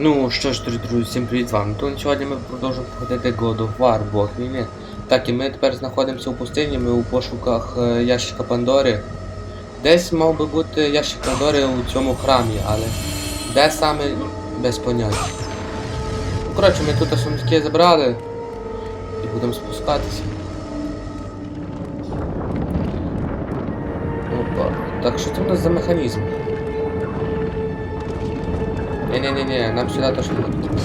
Ну що ж, дорогі друзі, всім привіт вами. Тому сьогодні ми продовжуємо проходити God of War, Бог війни. Так, і ми тепер знаходимося у пустині, ми у пошуках е, ящика Пандори. Десь мав би бути ящик Пандори у цьому храмі, але де саме без поняття. Коротше, ми тут сундуки забрали і будемо спускатися. Опа. Так, що це в нас за механізм? Ні-ні-ні, нам сюди точно не потрібно.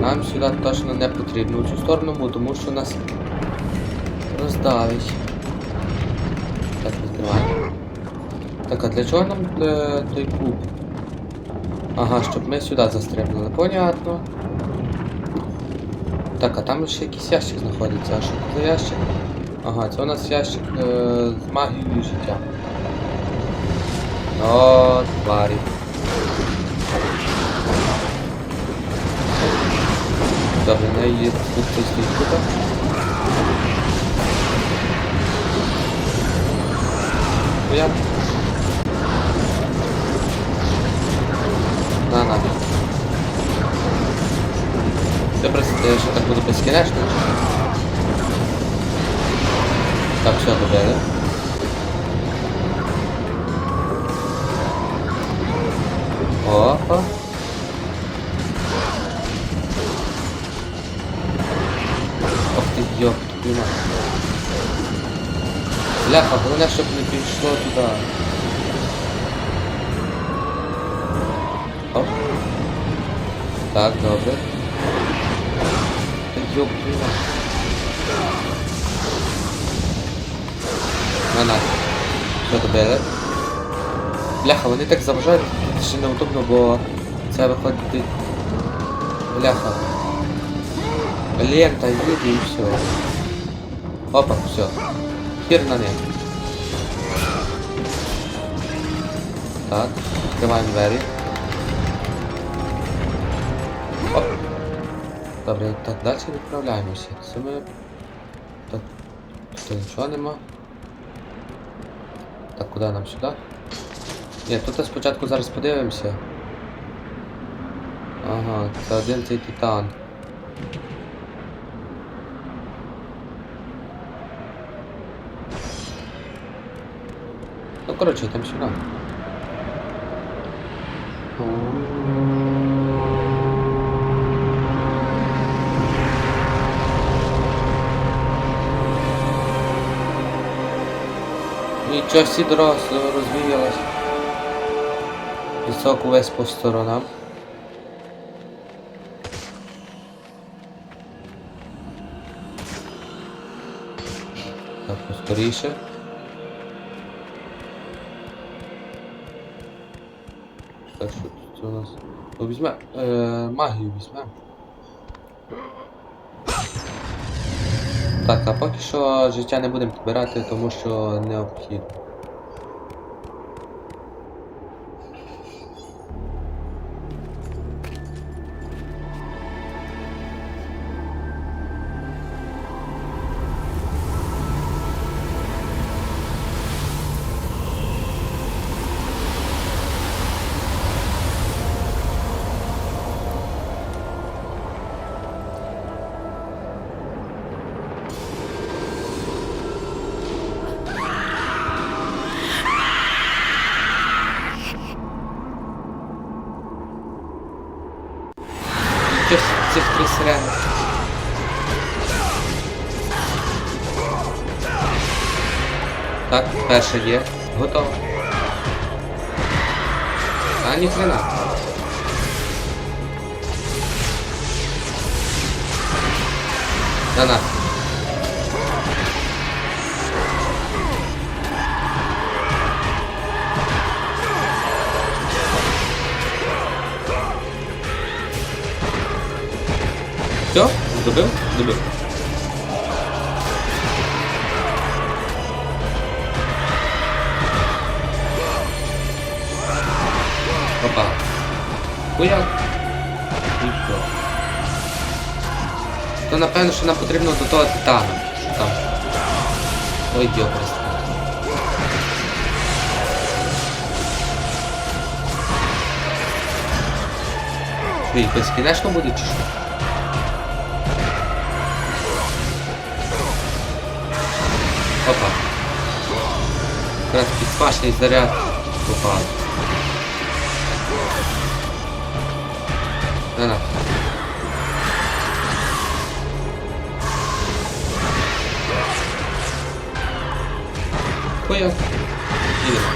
Нам сюди точно не потрібно. У цю сторону, тому що нас роздавить. Так, відкриваємо. Так, а для чого нам е, той куб? Ага, щоб ми сюди застрибнули. Понятно. Так, а там ще якийсь ящик знаходиться. А що це за ящик? Ага, це у нас ящик е, з магією життя. О, тварі. Добре, в неї є тут цей стоїть тут. Я. На, на. Добре, я ще так буду безкінечно. Так, все, добре. Опа. Бляха, головне, щоб не пішло туди. Оп. Так, добре. Та йоп, твою мать. На, на. Що добре? Бляха, вони так заважають, тут ще неудобно, бо це виходить... Бляха. Лента їде і все. Опа, все. Хір. Так, відкриваємо двері. Оп. Добре, так, далі відправляємося. Це ми... Так, тут нічого нема. Так, куди нам сюди? Ні, тут спочатку зараз подивимося. Ага, це один цей титан. Ну, коротше, йдемо сюди. Нічого всі дорога розвіялась. Пісок увесь по сторонам. Так, поскоріше. Так, що тут у нас? Ну, візьме. Е, магію візьмемо. Так, а поки що життя не будемо підбирати, тому що необхідно. Цих три сирени. Так, перша є. Готово. А ніхрена. На на. Все? Здобив? Здобив. Опа. Хуяк. І. То напевно, що нам потрібно до того титану. Що там? Ой, дьобрис. Їх безкінечно буде чи що? Підспашний заряд попав. На. Хуя. Їдемо.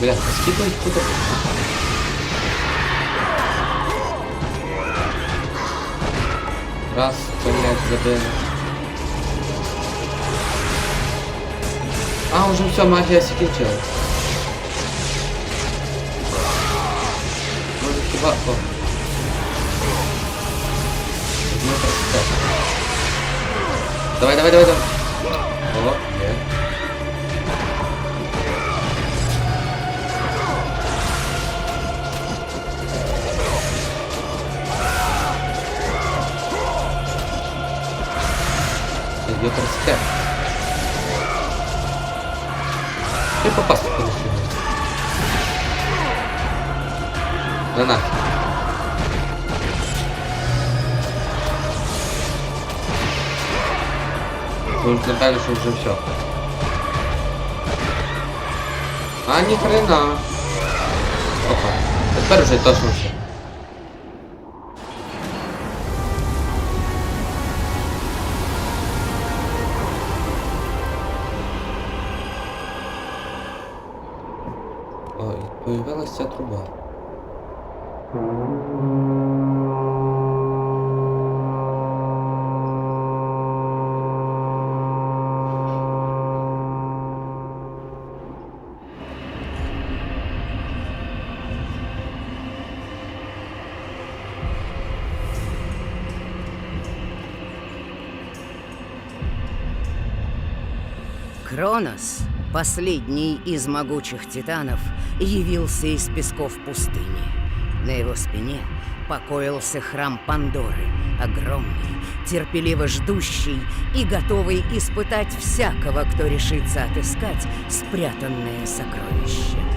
Бля, їх тут? Раз, блядь, забили. А, уже все, магія закінчилась. Може хіба... О. Ну, так. Давай, давай, давай, давай. О, Вже напевно, все. А, ні хрена. Опа. Тепер вже точно все. Ой, появилась ця труба. Кронос, последний из могучих титанов, явился из песков пустыни. На его спине покоился храм Пандоры, огромный, терпеливо ждущий и готовый испытать всякого, кто решится отыскать спрятанное сокровище.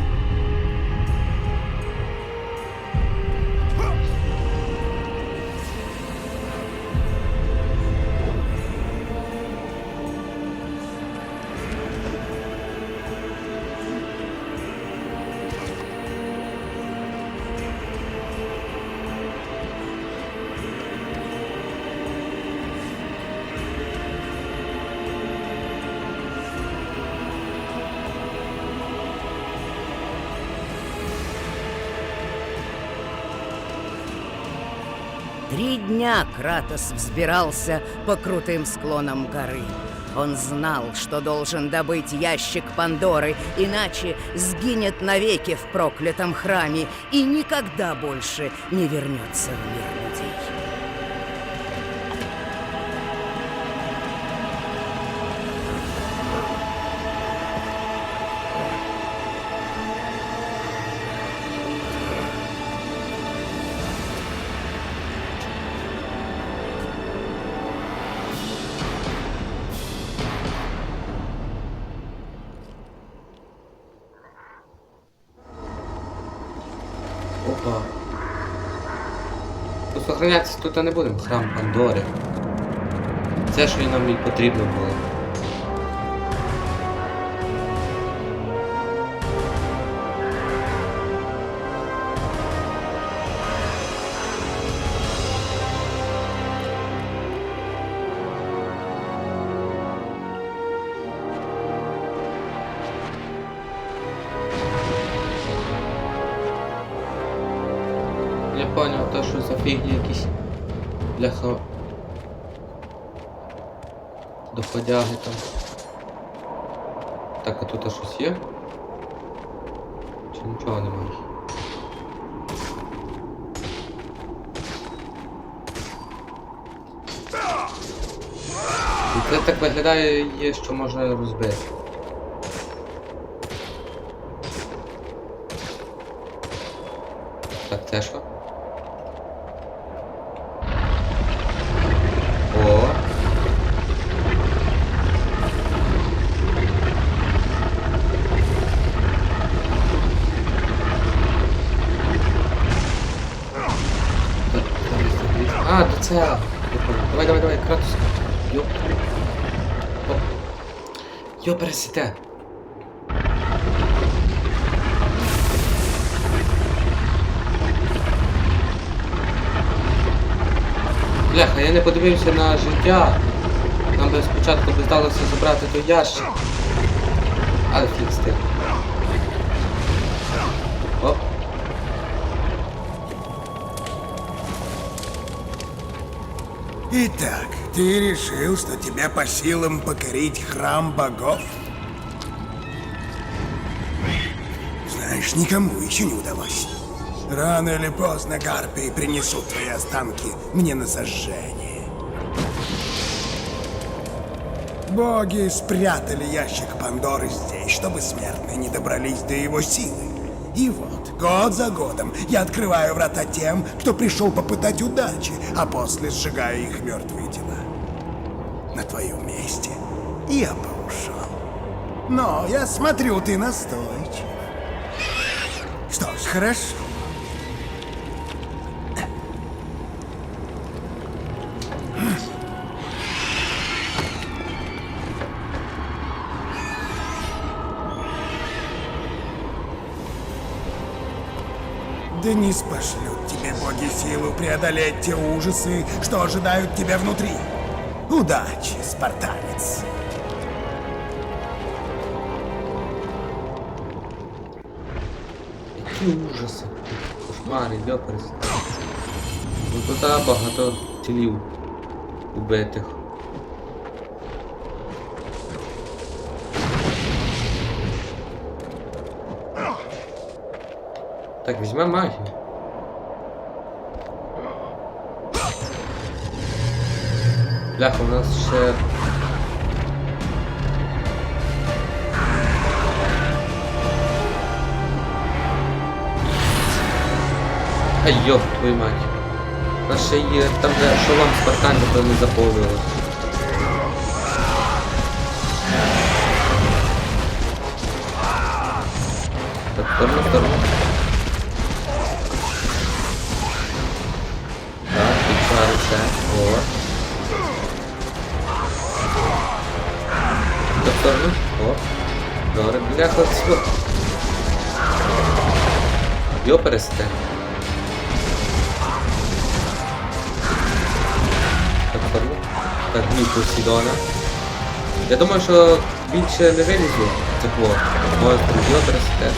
Три дня Кратос взбирался по крутым склонам горы. Он знал, что должен добыть ящик Пандоры, иначе сгинет навеки в проклятом храме и никогда больше не вернется в мир То сохранятися тут не будемо. Храм Пандори. Це що і нам і потрібно було. Я понял, то що за фігні якісь бляха. Доходяги там. Так, а тут щось є? Чи нічого немає? І це так виглядає, є, що можна розбити. Так, це що? Реакция! Давай, давай, давай, Кратус. Йоп. Ёп, пересете. Бляха, я не подивився на життя. Нам би спочатку би здалося забрати той ящик. Але фікс ти. Итак, ты решил, что тебе по силам покорить храм богов? Знаешь, никому еще не удалось. Рано или поздно гарпии принесут твои останки мне на сожжение. Боги спрятали ящик Пандоры здесь, чтобы смертные не добрались до его силы. И вот, год за годом я открываю врата тем, кто пришел попытать удачи, а после сжигаю их мертвые тела. На твоем месте я бы ушел. Но я смотрю, ты настойчив. Что ж, хорошо. Денис пошлют тебе боги силу преодолеть те ужасы, что ожидают тебя внутри. Удачи, спартанец. Які ужаси. Кошмари, йоперс. Ну тут та багато тілів убитих. Так, візьме магію. Бляха, у нас ще. Ай, йоп, твою мать. Ще є там, де шолом Спартан, то не заповнилось. Так, сторону, сторону. Пересте. Так, ладно. Так, гнів Посейдона. Я думаю, що більше не вилізу цих вот. Може, прийде пересете.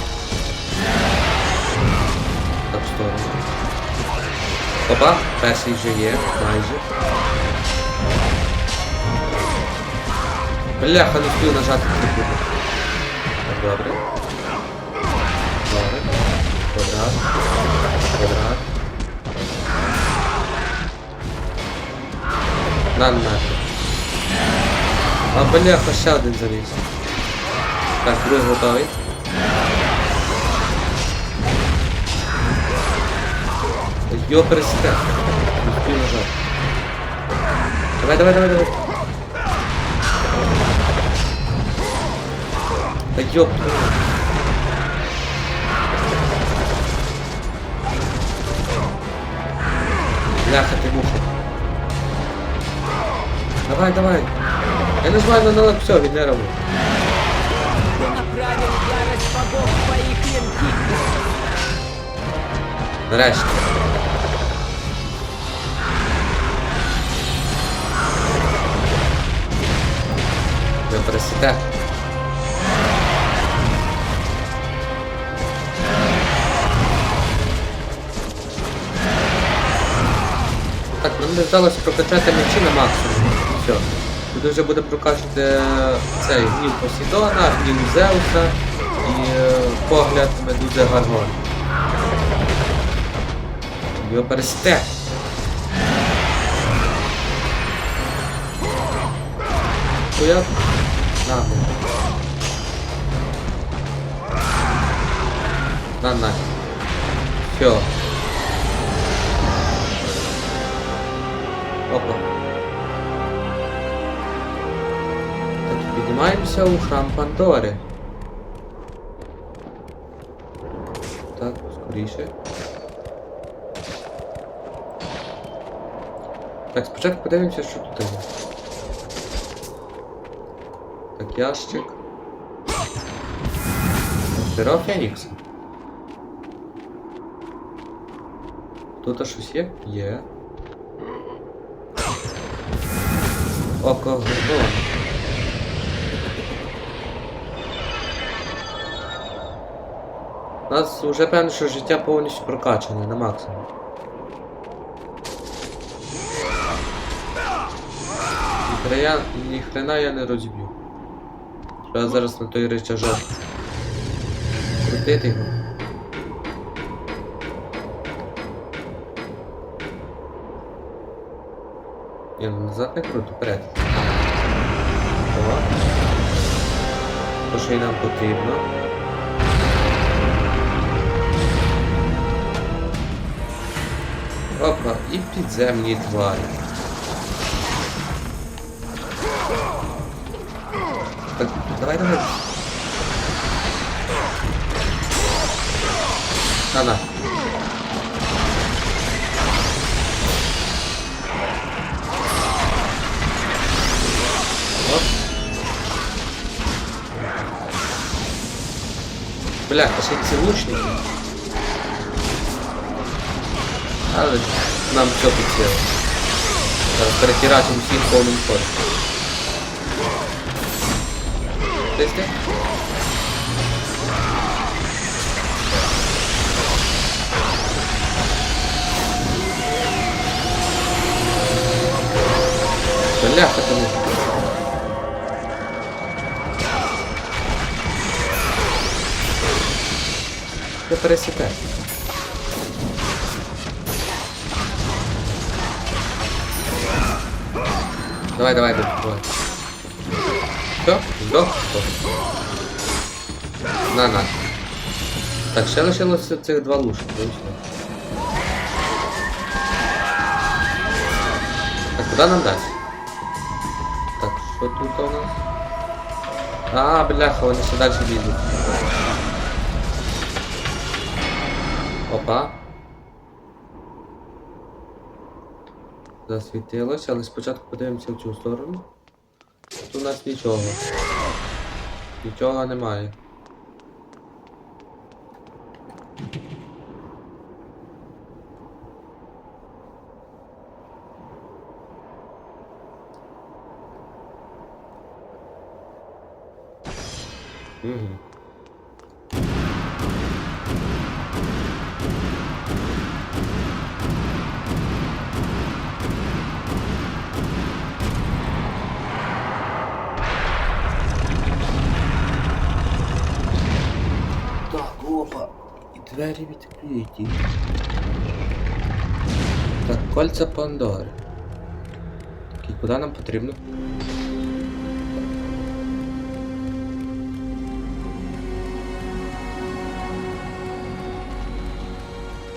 Так, в сторону. Опа, перший вже є, майже. Бляха, не встиг нажати. Так. Добре. Квадрат. Квадрат. На нафиг. А бляха, ще один заліз. Так, другий готовий. Йо, встиг нажати. Давай, давай, давай, давай. Та ёб Давай, давай. Я нажимаю на налог, все, віднерву. направил ярость богов в твои клинки. Нарешті. Ви пересіте. Так, нам не вдалося прокачати мечі на максимум. Все. Тут вже буде прокачати цей гнів Посейдона, гнів Зеуса і е, погляд Медузи Гаргон. Його пересте. Хуя? На. На, на. Все. Піднімаємося у храм Пандори. Так, скоріше. Так, спочатку подивимося, що тут є. Так, ящик. Перо Фенікса. Тут щось є? Є. Око Гордона. У нас вже певно, що життя повністю прокачане на максимум. Ніхрена, ніхрена я не розіб'ю. Треба зараз на той речажок. Крутити його. Ні, ну назад не круто, вперед. О. То, що й нам потрібно. Опа, і підземні тварі. Так, давай, давай. На, на. Оп. Бля, а ще й ці лучники. Але нам все під силу. Зараз перетирачимо всіх повним ходом. Де? Бляха ти не. Ти Давай, давай, давай. Все, здох, здох. На, на. Так, ще лишилося цих два лушки, і все. Так, куди нам дасть? Так, що тут у нас? А, бляха, вони ще далі лізуть. Опа. Засвітилося, але спочатку подивимося в цю сторону. Тут у нас нічого. Нічого немає. Угу. Так, опа. І двері відкриті. Так, кольця Пандори. Так, і куди нам потрібно?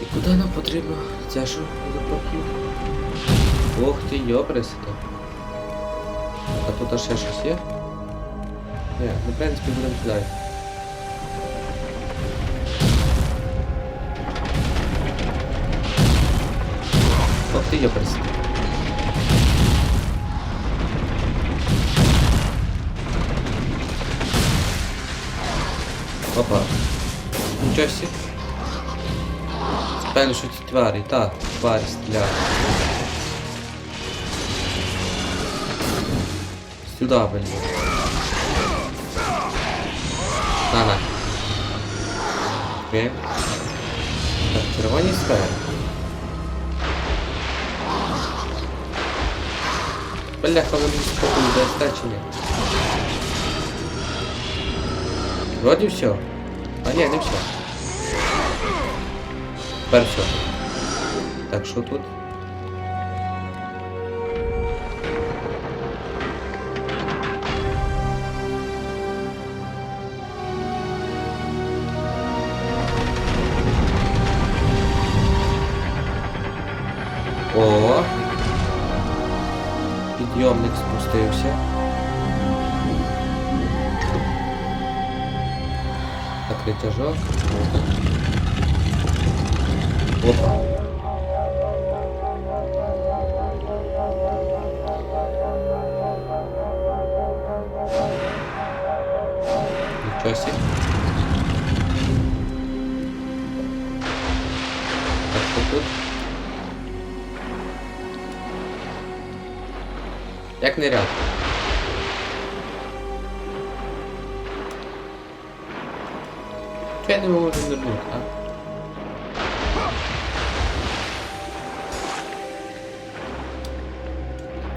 І куди нам потрібно? Це що за прохід? Ох ти йопресите. А тут ще щось є? Ні, ну в принципі будемо сюди. Ох ти йопресите. Опа. Нічого сі. Певно, що ці тварі, так, тварі стріляють. Сюда, блін. На, на. Окей. Так, червоні сфери. Бляха, вони спокою дасте чи ні? Вроді все. А ні, не все. Тепер все. Так, що тут? Підйомник спустився. Так, витяжок. Опа. Як не ряд. Чого я не можу нирнути, а?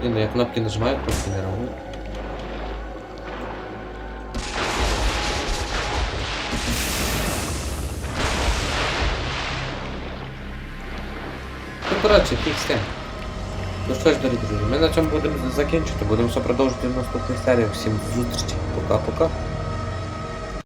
Блін, ну я кнопки нажимаю, просто не реагую. Ну, коротше, фіг з тим. Ну що ж, дорогі друзі, ми на цьому будемо закінчити, будемо все продовжувати в наступних серіях. Всім зустрічі. Пока-пока.